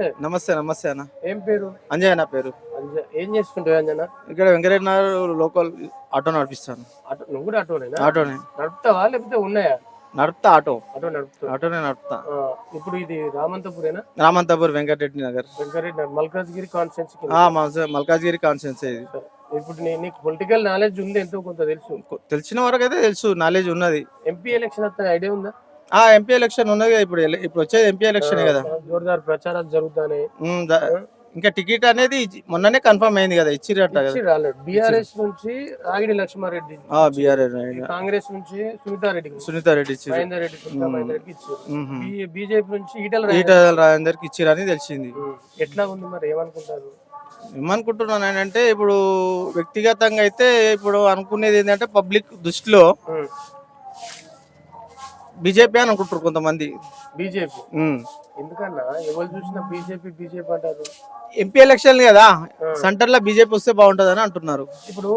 నమస్తే. నమస్తే నమస్తే అన్న. ఏం పేరు? అంజయ్ నా పేరు. ఏం చేస్తుంటావు అంజన ఇక్కడ వెంకటరెడ్డి నగర్ లోకల్ ఆటో నడిపిస్తాను. ఆటో నువ్వు కూడా ఆటోనేనా? ఆటోనే. నడుపుతావా? లేకపోతే ఉన్నాయా? నడుపుతా ఆటో. ఆటో నడుపుతావు? ఆటోనే నడుపుతా. ఇప్పుడు ఇది రామంతపురేనా? రామంతాపూర్ వెంకటరెడ్డి నగర్. వెంకరెడ్డి నగర్, మల్కాజ్గిరి కాన్స్టెన్సీ ఆ, మా స- మల్కాజ్గిరి ఇది. ఇప్పుడు నీ నీకు పొలిటికల్ నాలెడ్జ్ ఉంది ఎంతో కొంత తెలుసు. కొ- తెలిసిన వరకు అయితే తెలుసు. నాలెడ్జ్ ఉన్నది. ఎంపీ ఎలక్షన్ వస్తే ఐడియా ఉందా? ఆ ఎంపీ ఎలక్షన్ ఉన్నది కదా ఇప్పుడు ఇప్పుడు వచ్చేది ఎంపీ ఎలక్షన్ కదా. జోర్దార్ ప్రచారాలు జరుగుతాయి ఇంకా టికెట్ అనేది మొన్ననే కన్ఫర్మ్ అయింది కదా ఇచ్చిరట బీఆర్ఎస్ నుంచి రాగిడి లక్ష్మారెడ్డి. కాంగ్రెస్ నుంచి సునీతారెడ్డి సునీత రెడ్డి ఇచ్చి మహేందర్ రెడ్డి సునీతా మహేందర్ రెడ్డికి ఇచ్చారు బీజేపీ నుంచి ఈటల ఈట రాజేందర్కి ఇచ్చిరని తెలిసింది. ఎట్లా ఉంది మరి? ఏమనుకుంటారు? ఏమనుకుంటున్నాను అంటే ఇప్పుడు వ్యక్తిగతంగా అయితే ఇప్పుడు అనుకునేది ఏంటంటే పబ్లిక్ దృష్టిలో. బీజేపీ అని అనుకుంటారు కొంతమంది. బీజేపీ? ఉమ్. ఎందుకన్నా? ఎవరు చూసినా బీజేపీ బీజేపీ అంటారు. ఎంపీ ఎలక్షన్ కదా సెంటర్లో బీజేపీ వస్తే బాగుంటది అని అంటున్నారు. ఇప్పుడు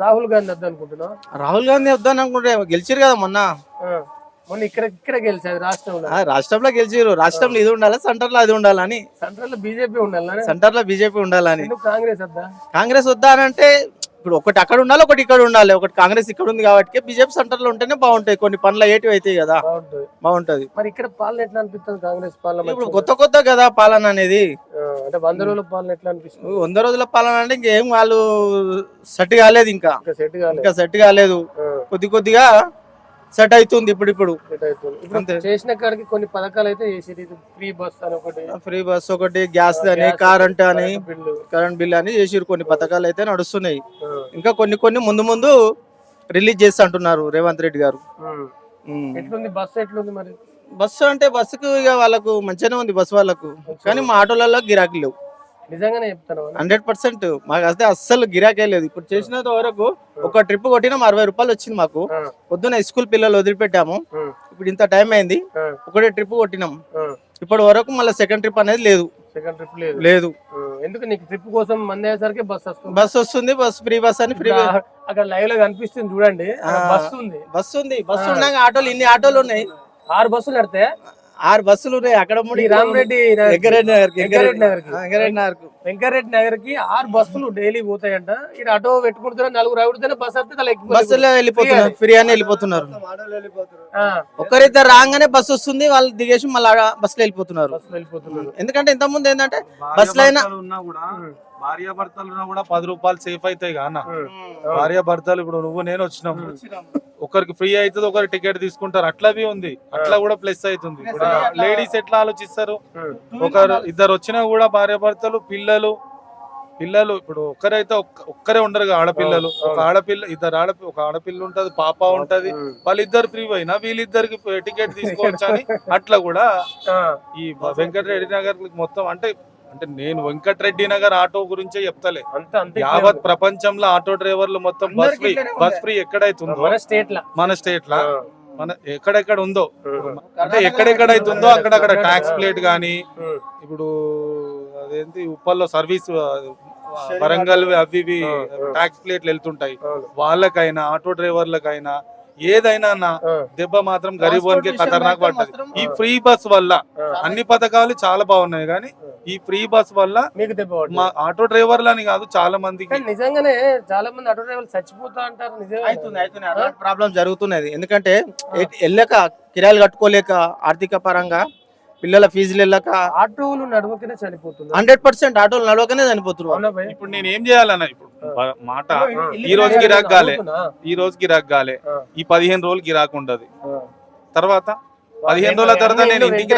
రాహుల్ గాంధీ వద్ద అనుకుంటున్నా రాహుల్ గాంధీ వద్దని అనుకుంటే గెలిచిరు కదా మొన్న. మొన్న ఇక్కడ ఇక్కడ గెలిచారు రాష్ట్రంలో. ఆ, రాష్ట్రంలో గెలిచిరు రాష్ట్రంలో ఇది ఉండాలి సెంటర్లో అది ఉండాలని? సెంట్రల్లో బీజేపీ ఉండాలి సెంటర్లో బీజేపీ ఉండాలని కాంగ్రెస్ వద్దా? కాంగ్రెస్ వద్దా అని అంటే ఇప్పుడు ఒకటి అక్కడ ఉండాలి ఒకటి ఇక్కడ ఉండాలి. ఒకటి కాంగ్రెస్ ఇక్కడ ఉంది కాబట్టి బీజేపీ సెంటర్లో ఉంటేనే బాగుంటాయి. కొన్ని పనులు ఏటివి అవుతాయి కదా. బాగుంటుంది. మరి ఇక్కడ పాలన ఎట్లా అనిపిస్తుంది కాంగ్రెస్ పాలన ఇప్పుడు కొత్త కొత్త కదా పాలన అనేది. అంటే వంద రోజుల పాలన ఎట్లా అనిపిస్తుంది? వంద రోజుల పాలన అంటే ఇంకేం వాళ్ళు సెట్ కాలేదు ఇంకా. ఇంకా సెట్ కాలేదు. ఇంకా సెట్ కాలేదు. కొద్ది కొద్దిగా సెట్ అవుతుంది ఇప్పుడు ఇప్పుడు. చేసిన కాడికి కొన్ని పథకాలు అయితే చేసేది. ఫ్రీ బస్ అని ఒకటి. ఫ్రీ బస్ ఒకటి గ్యాస్ అని కరెంట్ అని బిల్లు. కరెంట్ బిల్ అని చేసిరు కొన్ని పథకాలు అయితే నడుస్తున్నాయి. ఇంకా కొన్ని కొన్ని ముందు ముందు రిలీజ్ చేస్తా అంటున్నారు రేవంత్ రెడ్డి గారు. ఎట్లుంది? బస్సు ఎట్లుంది మరి? బస్సు అంటే బస్సుకు ఇక వాళ్ళకు మంచిగానే ఉంది బస్సు వాళ్ళకు. కానీ మా ఆటోలలో గిరాకీ లేవు. నిజంగానే చెప్తాను హండ్రెడ్ పర్సెంట్. మాకు అయితే అస్సలు గిరాకే లేదు. ఇప్పుడు చేసినంత వరకు ఒక ట్రిప్ కొట్టినాం అరవై రూపాయలు వచ్చింది మాకు. పొద్దున స్కూల్ పిల్లలు వదిలిపెట్టాము. ఇప్పుడు ఇంత టైం అయింది. ఒకటే ట్రిప్ కొట్టినాం. ఇప్పటి వరకు మళ్ళీ సెకండ్ ట్రిప్ అనేది లేదు. సెకండ్ ట్రిప్ లేదు. లేదు. ఎందుకు నీకు ట్రిప్ కోసం మంది అయ్యేసరికి బస్ వస్తుంది? బస్ వస్తుంది బస్ ఫ్రీ బస్ అని ఫ్రీ అక్కడ లైవ్లో కనిపిస్తుంది చూడండి. బస్ ఉంది. బస్ ఉంది. బస్ ఉండగా ఆటోలు ఇన్ని ఆటోలు ఉన్నాయి. ఆరు బస్సులు నడితే ఆరు బస్సులు ఉన్నాయి. అక్కడ రామరెడ్డి వెంకరెడ్డి నగర్ వెంకరెడ్డి నగర్ వెంకరెడ్డి నగర్కి. ఆరు బస్సులు డైలీ పోతాయంట. ఇక్కడ ఆటో పెట్టుకుంటున్నా నలుగురు ఆవిడతోనే బస్ ఎక్కువ బస్సులో వెళ్ళిపోతున్నారు. ఫ్రీ అని. వెళ్ళిపోతున్నారు. ఆ, ఒక్కరిద్దరు రాగానే బస్సు వస్తుంది వాళ్ళు దిగేసి మళ్ళీ బస్సులో వెళ్ళిపోతున్నారు. ఎందుకంటే ఇంత ముందు ఏంటంటే బస్సులో అయినా భార్యాభర్తలు ఉన్నా కూడా భార్య భర్తలు ఉన్నా కూడా పది రూపాయలు సేఫ్ అవుతాయి కాన. భార్య భర్తలు ఇప్పుడు నువ్వు నేను వచ్చినాం ఒకరికి ఫ్రీ అవుతుంది ఒకరికి టికెట్ తీసుకుంటారు. అట్లా బి ఉంది. అట్లా కూడా ప్లస్ అవుతుంది. లేడీస్ ఎట్లా ఆలోచిస్తారు. ఒకరు ఇద్దరు వచ్చినా కూడా భార్య భర్తలు పిల్లలు పిల్లలు ఇప్పుడు ఒక్కరైతే ఒక్క- ఒక్కరే ఉండరు ఆడపిల్లలు. ఒక ఆడపిల్ల ఇద్దరు ఆడ ఒక ఆడపిల్ల ఉంటది పాప ఉంటది. వాళ్ళిద్దరు ఫ్రీ అయినా వీళ్ళిద్దరికి టికెట్ తీసుకోవచ్చు అని అట్లా కూడా ఈ వెంకటరెడ్డి నగర్ మొత్తం అంటే అంటే నేను వెంకటరెడ్డి నగర్ ఆటో గురించే చెప్తలే. యావత్ ప్రపంచంలో ఆటో డ్రైవర్లు మొత్తం బస్ ఫ్రీ బస్ ఫ్రీ ఎక్కడైతుందో? మన స్టేట్ లా మన స్టేట్ లా మన ఎక్కడెక్కడ ఉందో. అంటే ఎక్కడెక్కడ అవుతుందో అక్కడక్కడ ట్యాక్స్ ప్లేట్ గానీ ఉమ్. ఇప్పుడు అదేంటి ఉప్పల్లో సర్వీస్ వరంగల్ అవి ఇవి ట్యాక్స్ ప్లేట్లు వెళ్తుంటాయి. వాళ్ళకైనా ఆటో డ్రైవర్లకైనా ఏదైనా నా ఆ, దెబ్బ మాత్రం గరీబోనికి Transportation ఖతర్నాక్ మాత్రం ఈ ఫ్రీ బస్ వల్ల. అన్ని పథకాలు చాలా బాగున్నాయి కానీ ఈ ఫ్రీ బస్ వల్ల మీకు దెబ్బ పడ్డది. మా ఆటో డ్రైవర్లని కాదు చాలా మందికి నిజంగానే చాలా మంది ఆటో డ్రైవర్లు చచ్చిపోతా అంటారు ప్రాబ్లం జరుగుతున్నది. ఎందుకంటే వెళ్ళక కిరాయిలు కట్టుకోలేక ఆర్థిక పరంగా పిల్లల ఫీజులు వెళ్ళక ఆటోలు నడవకనే చనిపోతున్నారు హండ్రెడ్ పర్సెంట్ ఆటోలు నడవకనే చనిపోతున్నారు? ఇప్పుడు నేను ఏం చేయాలన్న ఇప్పుడు మాట ఈ రోజు గిరాక్ కాలే అడుగుతున్నా. ఈ రోజు గిరాక్ ఆ, ఈ పదిహేను రోజులు గిరాక్ ఉండదు ఆ. తర్వాత పదిహేను రోజుల తర్వాత నేను ఇంటికి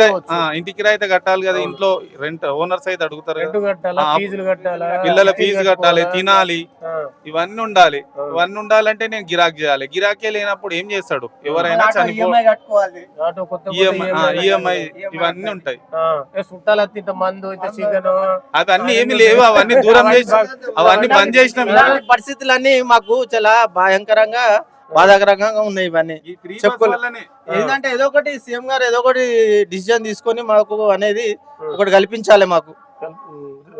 ఇంటికి అయితే కట్టాలి కదా ఇంట్లో రెంట్ ఓనర్స్ అయితే అడుగుతారు పిల్లల ఫీజు కట్టాలి? తినాలి. ఇవన్నీ ఉండాలి. ఇవన్నీ ఉండాలంటే నేను గిరాక్ చేయాలి. గిరాకే లేనప్పుడు ఏం చేస్తాడు? ఎవరైనా చనిపో ఈఎంఐ కట్టుకోవాలి. ఆటో కొత్త కొత్త ఈఎంఐ EMI ఈఎంఐ EMI ఇవన్నీ ఉంటాయి. అవన్నీ ఏమి లేవు అవన్నీ దూరం చేసి అవన్నీ బంద్ చేసినాం. పరిస్థితులన్నీ మాకు చాలా భయంకరంగా బాధాకరంగా ఉన్నాయి ఇవన్నీ. ఈ free bus చెప్పుకోలే. వల్లనే. ఏంటంటే ఏదో ఒకటి సీఎం గారు ఏదో ఒకటి డిసిజన్ తీసుకొని మాకు అనేది ఒకటి కల్పించాలి మాకు.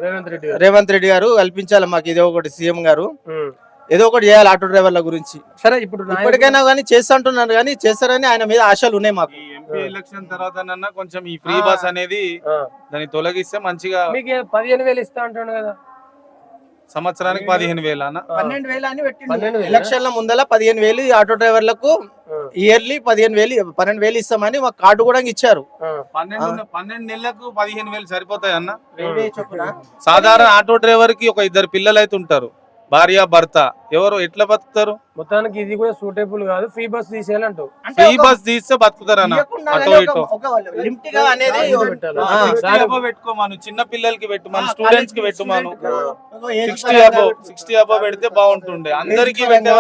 రేవంత్ రెడ్డి గారు. రేవంత్ రెడ్డి గారు కల్పించాలి మాకు ఇదే ఒకటి సీఎం గారు. ఏదో ఒకటి చేయాలి ఆటో డ్రైవర్ల గురించి. సరే ఇప్పుడు ఇప్పటికైనా కానీ చేస్తా అంటున్నారు కానీ చేస్తారని ఆయన మీద ఆశలు ఉన్నాయి మాకు. ఈ ఎంపీ ఎలక్షన్ తర్వాత కొంచెం ఈ ఫ్రీ బస్ అనేది. దాన్ని తొలగిస్తే మంచిగా మీకు పదిహేను వేలు ఇస్తా అంటాడు కదా. సంవత్సరానికి పదిహేను వేలు. పన్నెండు వేలు అని పెట్టిండు? ఎలక్షన్ల ముందల పదిహేను వేలు ఈ ఆటో డ్రైవర్లకు. ఇయర్లీ పదిహేను వేలు పన్నెండు వేలు ఇస్తామని మాకు కార్డు కూడా ఇచ్చారు. పన్నెండు పన్నెండు నెలలకు పదిహేను వేలు సరిపోతాయి అన్న. సాధారణ ఆటో డ్రైవర్కి ఒక ఇద్దరు పిల్లలు అయితే ఉంటారు భార్య భర్త ఎవరు ఎట్లా బతుకుతారు? మొత్తానికి ఇది కూడా సూటబుల్ కాదు. ఫ్రీ బస్ తీసేయాలంటావు. అంటే ఫ్రీ బస్ తీస్తే బతుకుతారు అన్న. అటో ఇటో. పెట్టుకోమను చిన్న పిల్లలకి పెట్టుమను ఆ, స్టూడెంట్స్కి పెట్టుమను సిక్స్టీ అబో సిక్స్టీ అబో పెడితే బాగుంటుండే. అందరికి పెట్టే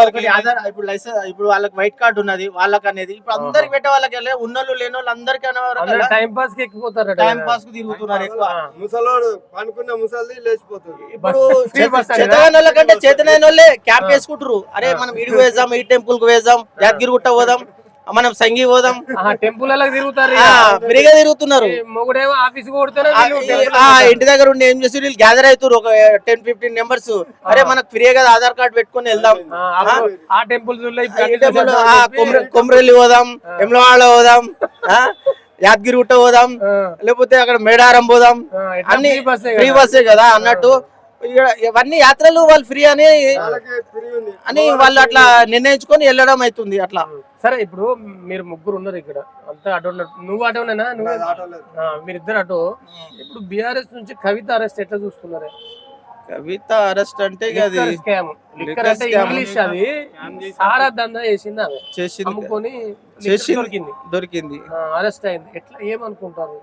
ఇప్పుడు లైసెన్స్ ఇప్పుడు వాళ్ళకి వైట్ కార్డు ఉన్నది వాళ్ళకి అనేది. ఇప్పుడు అందరికి పెట్టే వాళ్ళకి వెళ్ళే ఉన్నోళ్ళు లేని వాళ్ళు అందరికి అందరూ టైం పాస్కి ఎక్కిపోతారట టైం. పాస్కు తిరుగుతున్నారు ఎక్కువ. ముసలోడు పనుకున్న ముసలి లేచిపోతుంది. ఇప్పుడు చేతనైన వాళ్ళ. క్యాప్ వేసుకుంటారు అరే మనం ఇడికి వేద్దాం ఈ టెంపుల్కు వేద్దాం యాదగిరి గుట్ట పోదాం మనం సంగి పోదాం. టెంపుల్ ఫ్రీగా తిరుగుతున్నారు. ఇంటి దగ్గర ఉండి ఏం చేసి వీళ్ళు గ్యాదర్ అవుతారు ఒక టెన్ ఫిఫ్టీన్ మెంబర్స్ అరే మనకు ఫ్రీగా కదా ఆధార్ కార్డు పెట్టుకొని వెళ్దాం. ఆ టెంపుల్ కొమ్రెల్లి పోదాం ఎమ్లవాడ పోదాం యాదగిరి గుట్ట పోదాం లేకపోతే అక్కడ మేడారం పోదాం. అన్ని ఫ్రీ బస్సే కదా అన్నట్టు. ఇవన్నీ యాత్రలు వాళ్ళు ఫ్రీ అని వాళ్ళకి ఫ్రీ ఉంది. అని వాళ్ళు అట్లా నిర్ణయించుకొని వెళ్ళడం అవుతుంది అట్లా. సరే ఇప్పుడు మీరు ముగ్గురు ఉన్నారు ఇక్కడ. అంతా అటు నువ్వు అటు నువ్వు. మీరిద్దరు అటు ఇప్పుడు బిఆర్ఎస్ నుంచి కవిత అరెస్ట్ ఎట్లా చూస్తున్నారు? కవిత అరెస్ట్ అంటే అది స్కామ్. లిక్కర్ Liquor అంటే scam. ఇంగ్లీష్ అది. సారా దందా చేసింది ఆమె? దొరికింది. అరెస్ట్ అయింది. ఎట్లా ఏమనుకుంటారు?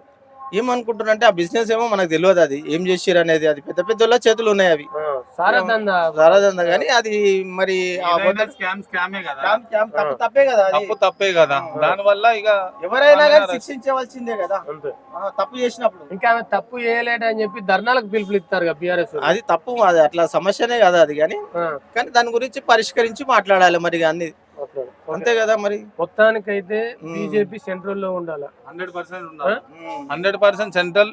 ఏమనుకుంటున్నారు అంటే ఆ బిజినెస్ ఏమో మనకు తెలియదు అది. ఏం చేసిరు అనేది అది. పెద్ద పెద్ద చేతులు ఉన్నాయి అవి. ఆ, సారా దందా సరదా కానీ అది మరి ఆ అబద్ధం- స్కామ్ స్కామే కదా. క్యాంప్ క్యాంప్ తప్పు కదా అది. తప్పు తప్పే కదా. దాని వల్ల ఇక ఎవరైనా కానీ. శిక్షించవలసిందే కదా. తప్పు చేసినప్పుడు. ఇంకా తప్పు చేయలేడు అని చెప్పి ధర్నాలకు పిలుపులు ఇస్తారు బీఆర్ఎస్ అది తప్పు అది అట్లా సమస్యనే కదా అది కానీ కానీ దాని గురించి పరిష్కరించి మాట్లాడాలి మరి అన్ని అంతే కదా మరి? మొత్తానికైతే. బీజేపీ సెంట్రల్లో ఉండాలి? హండ్రెడ్ పర్సెంట్ ఉండాలి. హండ్రెడ్ పర్సెంట్ సెంట్రల్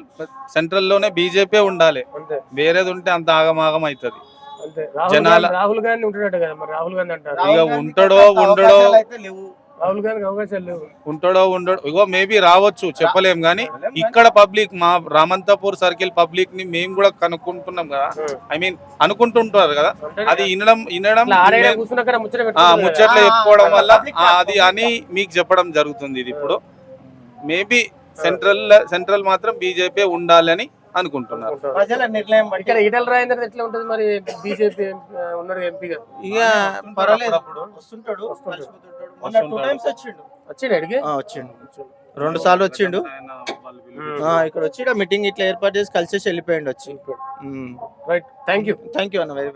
సెంట్రల్లోనే బీజేపీ ఉండాలి. అంతే. వేరేది ఉంటే అంత ఆగమాగం అవుతుంది. అంతే. రాహుల్ జనాల- గాంధీ రాహుల్ గాంధీ ఉంటాడట కదా మరి రాహుల్ గాంధీ అంటారు. ఇక ఉంటాడో, ఉండడో. రాహుల్ గాంధీకి అవకాశాలు లేవు. ఉంటాడో ఉండడో ఇగో మేబీ రావచ్చు చెప్పలేం కానీ ఇక్కడ పబ్లిక్ మా రామంతపూర్ సర్కిల్ పబ్లిక్ని మేము కూడా కనుక్కుంటున్నాం కదా. ఐ మీన్ అనుకుంటుంటారు కదా. అది వినడం వినడం ఆ. ముచ్చట్లు చెప్పుకోవడం వల్ల ఆ, అది అని మీకు చెప్పడం జరుగుతుంది ఇది ఇప్పుడు. మేబీ సెంట్రల్ సెంట్రల్ మాత్రం బీజేపీ ఉండాలని అనుకుంటున్నారు. ప్రజల నిర్ణయం ఇక్కడ ఈటల రాజేందర్ ఎట్లా ఉంటది మరి బీజేపీ ఉన్నాడు ఎంపీగా ఇక పర్వాలేదు. వస్తుంటాడు వచ్చిండు. వచ్చిండు అడిగి ఆ, వచ్చిండు. రెండు సార్లు వచ్చిండు. ఇక్కడ వచ్చి మీటింగ్ ఇట్లా ఏర్పాటు చేసి కలిసేసి వెళ్ళిపోయిండు వచ్చి. Right thank you thank you అన్న వెరీ